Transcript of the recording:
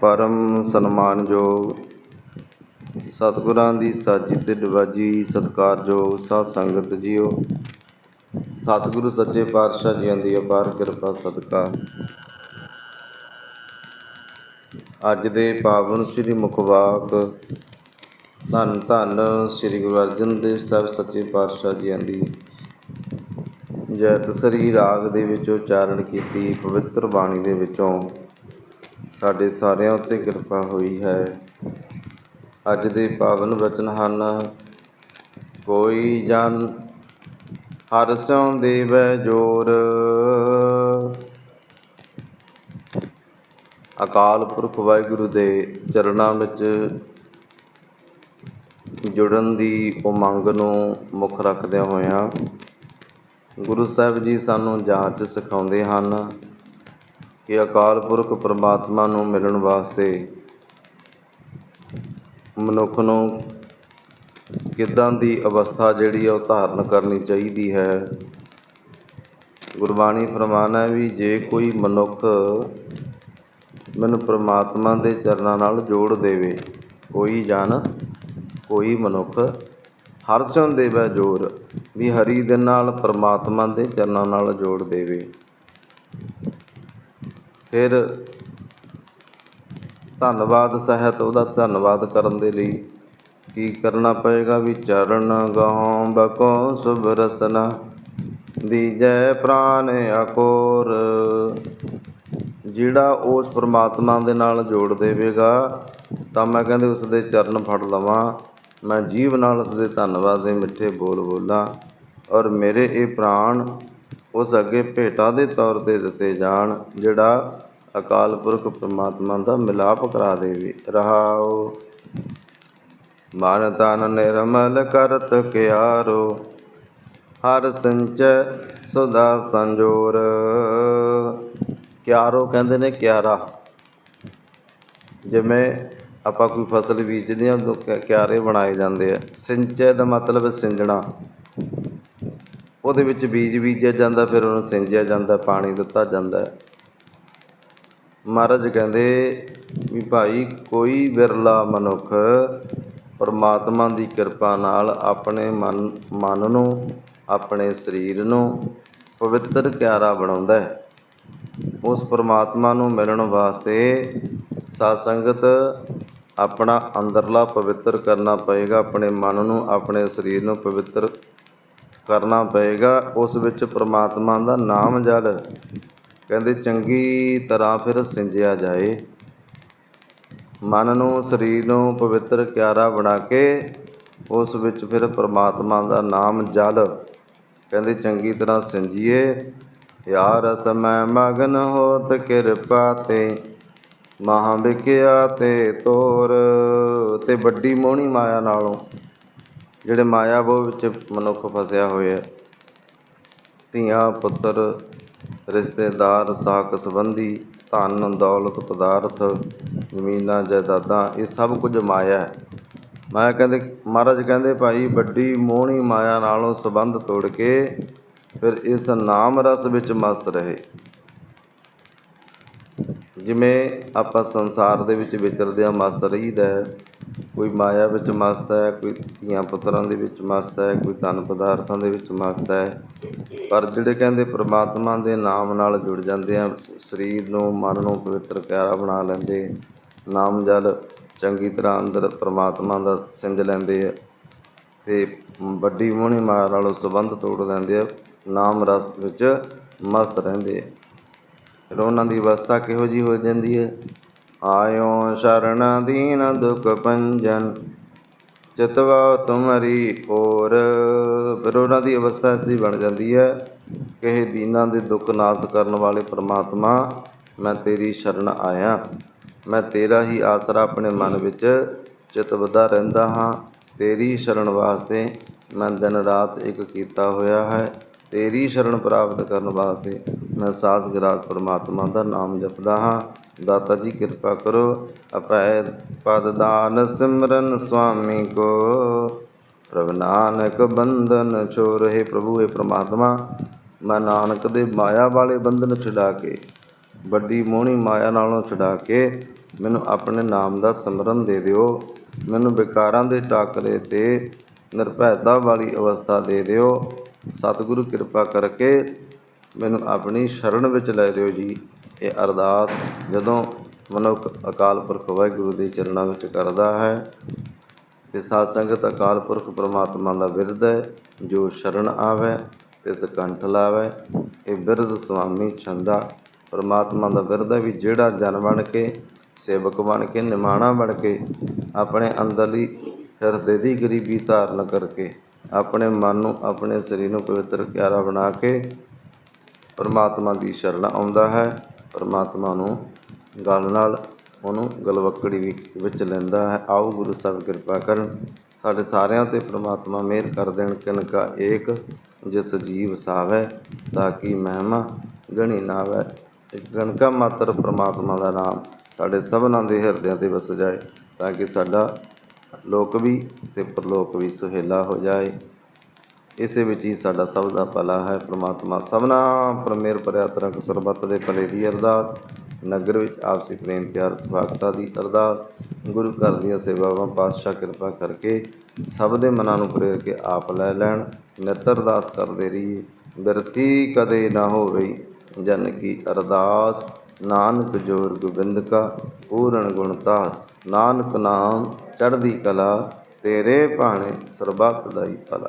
ਪਰਮ ਸਨਮਾਨਯੋਗ। ਸਤਿਗੁਰਾਂ ਦੀ ਸਾਜੀ ਤੇ ਨਿਵਾਜੀ ਸਤਿਕਾਰਯੋਗ ਸਾਧ ਸੰਗਤ ਜੀਓ। ਸਤਿਗੁਰੂ ਸੱਚੇ ਪਾਤਸ਼ਾਹ ਜੀਆਂ ਦੀ ਅਪਾਰ ਕਿਰਪਾ ਸਦਕਾ। ਅੱਜ ਦੇ ਪਾਵਨ ਸ੍ਰੀ ਮੁਖਵਾਕ, ਧੰਨ ਧੰਨ ਸ੍ਰੀ ਗੁਰੂ ਅਰਜਨ ਦੇਵ ਸਾਹਿਬ ਸੱਚੇ ਪਾਤਸ਼ਾਹ ਜੀਆਂ ਦੀ। ਜੈਤ ਸ੍ਰੀ ਰਾਗ ਦੇ ਵਿੱਚ ਉਚਾਰਨ ਕੀਤੀ ਪਵਿੱਤਰ ਬਾਣੀ ਦੇ ਵਿੱਚੋਂ। ਸਾਡੇ ਸਾਰਿਆਂ ਉੱਤੇ ਕਿਰਪਾ ਹੋਈ ਹੈ। ਅੱਜ ਦੇ ਪਾਵਨ ਵਚਨ ਹਨ, ਕੋਈ ਜਨ ਹਰ ਸਿਉ ਦੇਵੈ ਜੋਰ। ਅਕਾਲ ਪੁਰਖ ਵਾਹਿਗੁਰੂ ਦੇ ਚਰਨਾਂ ਵਿੱਚ ਜੁੜਨ ਦੀ ਉਮੰਗ ਨੂੰ ਮੁੱਖ ਰੱਖਦਿਆਂ ਹੋਇਆਂ ਗੁਰੂ ਸਾਹਿਬ ਜੀ ਸਾਨੂੰ ਜਾਂਚ ਸਿਖਾਉਂਦੇ ਹਨ। ਕਿ ਅਕਾਲ ਪੁਰਖ ਪਰਮਾਤਮਾ ਨੂੰ ਮਿਲਣ ਵਾਸਤੇ ਮਨੁੱਖ ਨੂੰ ਕਿੱਦਾਂ ਦੀ ਅਵਸਥਾ ਜਿਹੜੀ ਹੈ ਉਹ ਧਾਰਨ ਕਰਨੀ ਚਾਹੀਦੀ ਹੈ। ਗੁਰਬਾਣੀ ਫਰਮਾਨ ਹੈ ਵੀ ਜੇ ਕੋਈ ਮਨੁੱਖ ਮੈਨੂੰ ਪ੍ਰਮਾਤਮਾ ਦੇ ਚਰਨਾਂ ਨਾਲ ਜੋੜ ਦੇਵੇ, ਕੋਈ ਜਨ, ਕੋਈ ਮਨੁੱਖ ਹਰ ਚੋਂ ਦੇਵੇ ਜੋਰ ਵੀ ਹਰੀ ਦੇ ਨਾਲ ਪ੍ਰਮਾਤਮਾ ਦੇ ਚਰਨਾਂ ਨਾਲ ਜੋੜ ਦੇਵੇ। ਫਿਰ ਧੰਨਵਾਦ ਸਹਿਤ ਉਹਦਾ ਧੰਨਵਾਦ ਕਰਨ ਦੇ ਲਈ ਕੀ ਕਰਨਾ ਪਏਗਾ ਵੀ ਚਰਨ ਗਹੋਂ ਬਕੋ ਸੁਭ ਰਸਨਾ, ਦੀਜੈ ਪ੍ਰਾਨ ਅਕੋਰ। ਜਿਹੜਾ ਉਸ ਪ੍ਰਮਾਤਮਾ ਦੇ ਨਾਲ ਜੋੜ ਦੇਵੇਗਾ, ਤਾਂ ਮੈਂ ਕਹਿੰਦੇ ਉਸ ਦੇ ਚਰਨ ਫੜ ਲਵਾਂ। ਮੈਂ ਜੀਵ ਨਾਲ ਉਸ ਦੇ ਧੰਨਵਾਦ ਦੇ ਮਿੱਠੇ ਬੋਲ ਬੋਲਾਂ। ਔਰ ਮੇਰੇ ਇਹ ਪ੍ਰਾਣ ਉਸ ਅੱਗੇ ਭੇਟਾ ਦੇ ਤੌਰ ਤੇ ਦਿੱਤੇ ਜਾਣ, ਜਿਹੜਾ ਅਕਾਲ ਪੁਰਖ ਪਰਮਾਤਮਾ ਦਾ ਮਿਲਾਪ ਕਰਾ ਦੇਵੇ। ਰਹਾਓ, ਮਨ ਤਨ ਨਿਰਮਲ ਕਰਤ ਕਿਆਰੋ, ਹਰ ਸੰਚੈ ਸੁਦਾ ਸੰਜੋਰ। ਕਿਆਰੋ ਕਹਿੰਦੇ ਨੇ ਕਿਆਰਾ। ਜਿਵੇਂ ਆਪਾਂ ਕੋਈ ਫਸਲ ਬੀਜਦੇ ਹਾਂ ਉਦੋਂ ਕਿਆਰੇ ਬਣਾਏ ਜਾਂਦੇ ਆ। ਸਿੰਚੈ ਦਾ ਮਤਲਬ ਸਿੰਜਣਾ। ਉਹਦੇ ਵਿੱਚ ਬੀਜ ਬੀਜਿਆ ਜਾਂਦਾ, ਫਿਰ ਉਹਨੂੰ ਸਿੰਜਿਆ ਜਾਂਦਾ, ਪਾਣੀ ਦਿੱਤਾ ਜਾਂਦਾ। ਮਹਾਰਾਜ ਕਹਿੰਦੇ ਵੀ ਭਾਈ, ਕੋਈ ਵਿਰਲਾ ਮਨੁੱਖ ਪਰਮਾਤਮਾ ਦੀ ਕਿਰਪਾ ਨਾਲ ਆਪਣੇ ਮਨ ਮਨ ਨੂੰ, ਆਪਣੇ ਸਰੀਰ ਨੂੰ ਪਵਿੱਤਰ ਕਿਆਰਾ ਬਣਾਉਂਦਾ ਹੈ। ਉਸ ਪਰਮਾਤਮਾ ਨੂੰ ਮਿਲਣ ਵਾਸਤੇ ਸਾਧ ਸੰਗਤ ਆਪਣਾ ਅੰਦਰਲਾ ਪਵਿੱਤਰ ਕਰਨਾ ਪਏਗਾ, ਆਪਣੇ ਮਨ ਨੂੰ, ਆਪਣੇ ਸਰੀਰ ਨੂੰ ਪਵਿੱਤਰ ਕਰਨਾ ਪਏਗਾ, ਉਸ ਵਿੱਚ ਪ੍ਰਮਾਤਮਾ ਦਾ ਨਾਮ ਜਲ। ਕਹਿੰਦੇ, ਚੰਗੀ ਤਰ੍ਹਾਂ ਫਿਰ ਸਿੰਜਿਆ ਜਾਏ। ਮਨ ਨੂੰ, ਸਰੀਰ ਨੂੰ ਪਵਿੱਤਰ ਕਿਆਰਾ ਬਣਾ ਕੇ, ਉਸ ਵਿੱਚ ਫਿਰ ਪ੍ਰਮਾਤਮਾ ਦਾ ਨਾਮ ਜਲ। ਕਹਿੰਦੇ, ਚੰਗੀ ਤਰ੍ਹਾਂ ਸਿੰਜੀਏ। ਯਾ ਰਸ ਮੈਂ ਮਗਨ ਹੋਤ ਕਿਰਪਾ ਤੇ, ਮਹਾ ਵਿਕਿਆ ਤੇ ਤੋਰ। ਤੇ ਵੱਡੀ ਮੋਹਣੀ ਮਾਇਆ ਨਾਲੋਂ ਜਿਹੜੇ ਮਾਇਆ ਬੋ ਵਿੱਚ ਮਨੁੱਖ ਫਸਿਆ ਹੋਇਆ ਧੀਆਂ, ਪੁੱਤਰ, ਰਿਸ਼ਤੇਦਾਰ ਸਾਕ ਸੰਬੰਧੀ, ਧਨ, ਦੌਲਤ, ਪਦਾਰਥ, ਜ਼ਮੀਨਾਂ, ਜਾਇਦਾਦਾਂ, ਇਹ ਸਭ ਕੁਝ ਮਾਇਆ ਹੈ ਮਾਇਆ ਕਹਿੰਦੇ, ਮਹਾਰਾਜ ਕਹਿੰਦੇ, ਭਾਈ, ਵੱਡੀ ਮੋਹਣੀ ਮਾਇਆ ਨਾਲੋਂ ਸੰਬੰਧ ਤੋੜ ਕੇ ਫਿਰ ਇਸ ਨਾਮ ਰਸ ਵਿੱਚ ਮਸ ਰਹੇ ਜਿਵੇਂ ਆਪਾਂ ਸੰਸਾਰ ਦੇ ਵਿੱਚ ਵਿਚਰਦੇ ਆ ਮਸਤ ਰਹੀਦਾ ਹੈ। ਕੋਈ ਮਾਇਆ ਵਿੱਚ ਮਸਤ ਹੈ, ਕੋਈ ਧੀਆਂ ਪੁੱਤਰਾਂ ਦੇ ਵਿੱਚ ਮਸਤ ਹੈ, ਕੋਈ ਧਨ ਪਦਾਰਥਾਂ ਦੇ ਵਿੱਚ ਮਸਤ ਹੈ। ਪਰ ਜਿਹੜੇ ਕਹਿੰਦੇ ਪ੍ਰਮਾਤਮਾ ਦੇ ਨਾਮ ਨਾਲ ਜੁੜ ਜਾਂਦੇ ਆ, ਸਰੀਰ ਨੂੰ, ਮਨ ਨੂੰ ਪਵਿੱਤਰ ਪਿਆਰਾ ਬਣਾ ਲੈਂਦੇ, ਨਾਮ ਜਲ ਚੰਗੀ ਤਰ੍ਹਾਂ ਅੰਦਰ ਪ੍ਰਮਾਤਮਾ ਦਾ ਸਿੰਜ ਲੈਂਦੇ ਆ ਤੇ ਵੱਡੀ ਮੋਹਣੀ ਮਾਇਆ ਨਾਲੋਂ ਸੰਬੰਧ ਤੋੜ ਲੈਂਦੇ ਆ, ਨਾਮ ਰਸ ਵਿੱਚ ਮਸਤ ਰਹਿੰਦੇ ਆ। ਫਿਰ ਉਹਨਾਂ ਦੀ ਅਵਸਥਾ ਕਿਹੋ ਜੀ ਹੋ ਜਾਂਦੀ ਹੈ? ਆਇਓ ਸ਼ਰਨ ਦੀਨ ਦੁਖ ਪੰਜਨ ਚਿਤਵਾ ਤੁਮਰੀ ਔਰ। ਫਿਰ ਉਹਨਾਂ ਦੀ ਅਵਸਥਾ ਐਸੀ ਬਣ ਜਾਂਦੀ ਹੈ ਕਿ ਇਹ ਦੀਨਾਂ ਦੇ ਦੁੱਖ ਨਾਸ ਕਰਨ ਵਾਲੇ ਪ੍ਰਮਾਤਮਾ, ਮੈਂ ਤੇਰੀ ਸ਼ਰਨ ਆਇਆ। ਮੈਂ ਤੇਰਾ ਹੀ ਆਸਰਾ ਆਪਣੇ ਮਨ ਵਿੱਚ ਚਿਤਵਦਾ ਰਹਿੰਦਾ ਹਾਂ। ਤੇਰੀ ਸ਼ਰਨ ਵਾਸਤੇ ਮੈਂ ਦਿਨ ਰਾਤ ਇੱਕ ਕੀਤਾ ਹੋਇਆ ਹੈ। ਤੇਰੀ ਸ਼ਰਨ ਪ੍ਰਾਪਤ ਕਰਨ ਵਾਸਤੇ ਮੈਂ ਸਾਸ ਗਰਾਸ ਪਰਮਾਤਮਾ ਦਾ ਨਾਮ ਜਪਦਾ ਹਾਂ। ਦਾਤਾ ਜੀ, ਕਿਰਪਾ ਕਰੋ। ਅਪੈ ਪਦ ਦਾਨ ਸਿਮਰਨ ਸੁਆਮੀ ਕੋ। ਪ੍ਰਭ ਨਾਨਕ ਬੰਧਨ ਛੋੜ ਹੈ ਪ੍ਰਭੂ ਹੈ ਪ੍ਰਮਾਤਮਾ। ਮੈਂ ਨਾਨਕ ਦੇ ਮਾਇਆ ਵਾਲੇ ਬੰਧਨ ਛੁਡਾ ਕੇ, ਵੱਡੀ ਮੋਹਣੀ ਮਾਇਆ ਨਾਲੋਂ ਛਡਾ ਕੇ, ਮੈਨੂੰ ਆਪਣੇ ਨਾਮ ਦਾ ਸਿਮਰਨ ਦੇ ਦਿਓ। ਮੈਨੂੰ ਵਿਕਾਰਾਂ ਦੇ ਟਾਕਰੇ ਤੇ ਨਿਰਭੈਤਾ ਵਾਲੀ ਅਵਸਥਾ ਦੇ ਦਿਓ। ਸਤਿਗੁਰੂ ਕਿਰਪਾ ਕਰਕੇ ਮੈਨੂੰ ਆਪਣੀ ਸ਼ਰਨ ਵਿੱਚ ਲੈ ਲਿਓ ਜੀ। ਇਹ ਅਰਦਾਸ ਜਦੋਂ ਮਨੁੱਖ ਅਕਾਲ ਪੁਰਖ ਵਾਹਿਗੁਰੂ ਦੇ ਚਰਨਾਂ ਵਿੱਚ ਕਰਦਾ ਹੈ, ਤੇ ਸਾਧ ਸੰਗਤ ਅਕਾਲ ਪੁਰਖ ਪ੍ਰਮਾਤਮਾ ਦਾ ਬਿਰਧ ਹੈ, ਜੋ ਸ਼ਰਨ ਆਵੇ ਤਿਸ ਕੰਠ ਲਾਵੇ, ਇਹ ਬਿਰਧ ਸੁਆਮੀ ਛੰਦਾ ਪ੍ਰਮਾਤਮਾ ਦਾ ਵਿਰਧ ਹੈ ਵੀ ਜਿਹੜਾ ਜਨ ਬਣ ਕੇ, ਸੇਵਕ ਬਣ ਕੇ, ਨਿਮਾਣਾ ਬਣ ਕੇ ਆਪਣੇ ਅੰਦਰਲੀ ਹਿਰਦੇ ਦੀ ਗਰੀਬੀ ਧਾਰਨ ਕਰਕੇ ਆਪਣੇ ਮਨ ਨੂੰ, ਆਪਣੇ ਸਰੀਰ ਨੂੰ ਪਵਿੱਤਰ ਪਿਆਰਾ ਬਣਾ ਕੇ ਪਰਮਾਤਮਾ ਦੀ ਸ਼ਰਨ ਆਉਂਦਾ ਹੈ। ਪਰਮਾਤਮਾ ਨੂੰ ਗਲ ਨਾਲ ਉਹਨੂੰ ਗਲਵੱਕੜੀ ਵਿੱਚ ਲੈਂਦਾ ਹੈ। ਆਓ ਗੁਰੂ ਸਾਹਿਬ ਕਿਰਪਾ ਕਰਨ। ਸਾਡੇ ਸਾਰਿਆਂ ਤੇ ਪ੍ਰਮਾਤਮਾ ਮਿਹਰ ਕਰ ਦੇਣ। ਕਿਨਕਾ ਏਕ ਜਿਸ ਜੀਵ ਸਾਵੈ, ਤਾਂ ਕਿ ਮਹਿਮਾ ਗਣੀ ਨਾਵੈ। ਇੱਕ ਗਣਕਾ ਮਾਤਰ ਪ੍ਰਮਾਤਮਾ ਦਾ ਨਾਮ ਸਾਡੇ ਸਭਨਾਂ ਦੇ ਹਿਰਦਿਆਂ ਤੇ ਵਸ ਜਾਏ, ਤਾਂ ਕਿ ਸਾਡਾ ਲੋਕ ਵੀ ਤੇ ਪਰਲੋਕ ਵੀ ਸੁਹੇਲਾ ਹੋ ਜਾਏ। ਇਸੇ ਵਿੱਚ ਹੀ ਸਾਡਾ ਸਭ ਦਾ ਭਲਾ ਹੈ, ਪ੍ਰਮਾਤਮਾ ਸਭਨਾ ਪਰ ਮੇਰ ਭਰਿਆ ਸਰਬੱਤ ਦੇ ਭਲੇ ਦੀ ਅਰਦਾਸ, ਨਗਰ ਵਿੱਚ ਆਪਸੀ ਪ੍ਰੇਮ ਪਿਆਰ ਭਾਗਤਾ ਦੀ ਅਰਦਾਸ, ਗੁਰੂ ਘਰ ਦੀਆਂ ਸੇਵਾਵਾਂ, ਪਾਤਸ਼ਾਹ ਕਿਰਪਾ ਕਰਕੇ ਸਭ ਦੇ ਮਨਾਂ ਨੂੰ ਪ੍ਰੇਰ ਕੇ ਆਪ ਲੈ ਲੈਣ ਨਿਤ ਅਰਦਾਸ ਕਰਦੇ ਰਹੀਏ। ਬਿਰਤੀ ਕਦੇ ਨਾ ਹੋਵੇ ਜਨ ਕੀ ਅਰਦਾਸ, ਨਾਨਕ ਜੋਰ ਗੋਬਿੰਦ ਕਾ ਪੂਰਨ ਗੁਣਤਾ ਨਾਨਕ ਨਾਮ ਚੜ੍ਹਦੀ ਕਲਾ, ਤੇਰੇ ਭਾਣੇ ਸਰਬੱਤ ਦਾ ਹੀ ਭਲਾ।